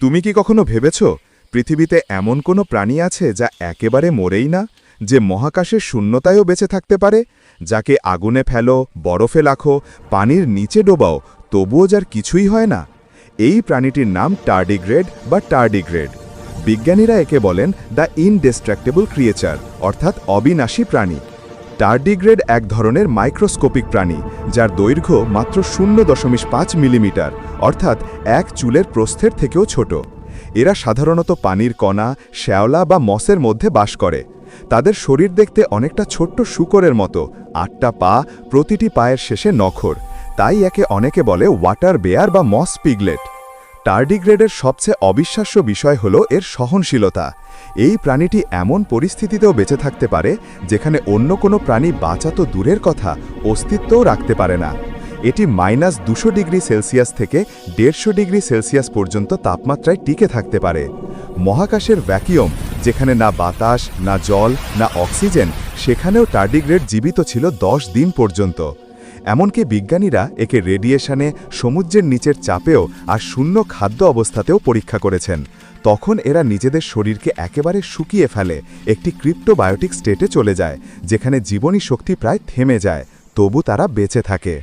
তুমি কি কখনো ভেবেছ পৃথিবীতে এমন কোনো প্রাণী আছে যা একেবারে মরেই না, যে মহাকাশের শূন্যতায়ও বেঁচে থাকতে পারে, যাকে আগুনে ফেলো, বরফে লাখো, পানির নিচে ডোবাও, তবুও যার কিছুই হয় না? এই প্রাণীটির নাম টার্ডিগ্রেড বা টার্ডিগ্রেড। বিজ্ঞানীরা একে বলেন দ্য ইনডেস্ট্রাক্টেবল ক্রিয়েচার, অর্থাৎ অবিনাশী প্রাণী। টার্ডিগ্রেড এক ধরনের মাইক্রোস্কোপিক প্রাণী, যার দৈর্ঘ্য মাত্র শূন্য দশমিক পাঁচ মিলিমিটার, অর্থাৎ এক চুলের প্রস্থের থেকেও ছোট। এরা সাধারণত পানির কণা, শ্যাওলা বা মসের মধ্যে বাস করে। তাদের শরীর দেখতে অনেকটা ছোট্ট শুকরের মতো, আটটা পা, প্রতিটি পায়ের শেষে নখর। তাই একে অনেকে বলে ওয়াটার বেয়ার বা মস পিগলেট টার্ডিগ্রেডের সবচেয়ে অবিশ্বাস্য বিষয় হল এর সহনশীলতা। এই প্রাণীটি এমন পরিস্থিতিতেও বেঁচে থাকতে পারে, যেখানে অন্য কোনো প্রাণী বাঁচা তো দূরের কথা, অস্তিত্বও রাখতে পারে না। এটি মাইনাস দুশো ডিগ্রি সেলসিয়াস থেকে দেড়শো ডিগ্রি সেলসিয়াস পর্যন্ত তাপমাত্রায় টিকে থাকতে পারে। মহাকাশের ভ্যাকিউম, যেখানে না বাতাস, না জল, না অক্সিজেন, সেখানেও টার্ডিগ্রেড জীবিত ছিল দশ দিন পর্যন্ত। এমনকি বিজ্ঞানীরা একে রেডিয়েশনে সমুদ্রের নিচের চাপেও আর শূন্য খাদ্য অবস্থাতেও পরীক্ষা করেছেন। তখন এরা নিজেদের শরীরকে একেবারে শুকিয়ে ফেলে, একটি ক্রিপ্টোবায়োটিক স্টেটে চলে যায়, যেখানে জীবনী শক্তি প্রায় থেমে যায়, তবু তারা বেঁচে থাকে।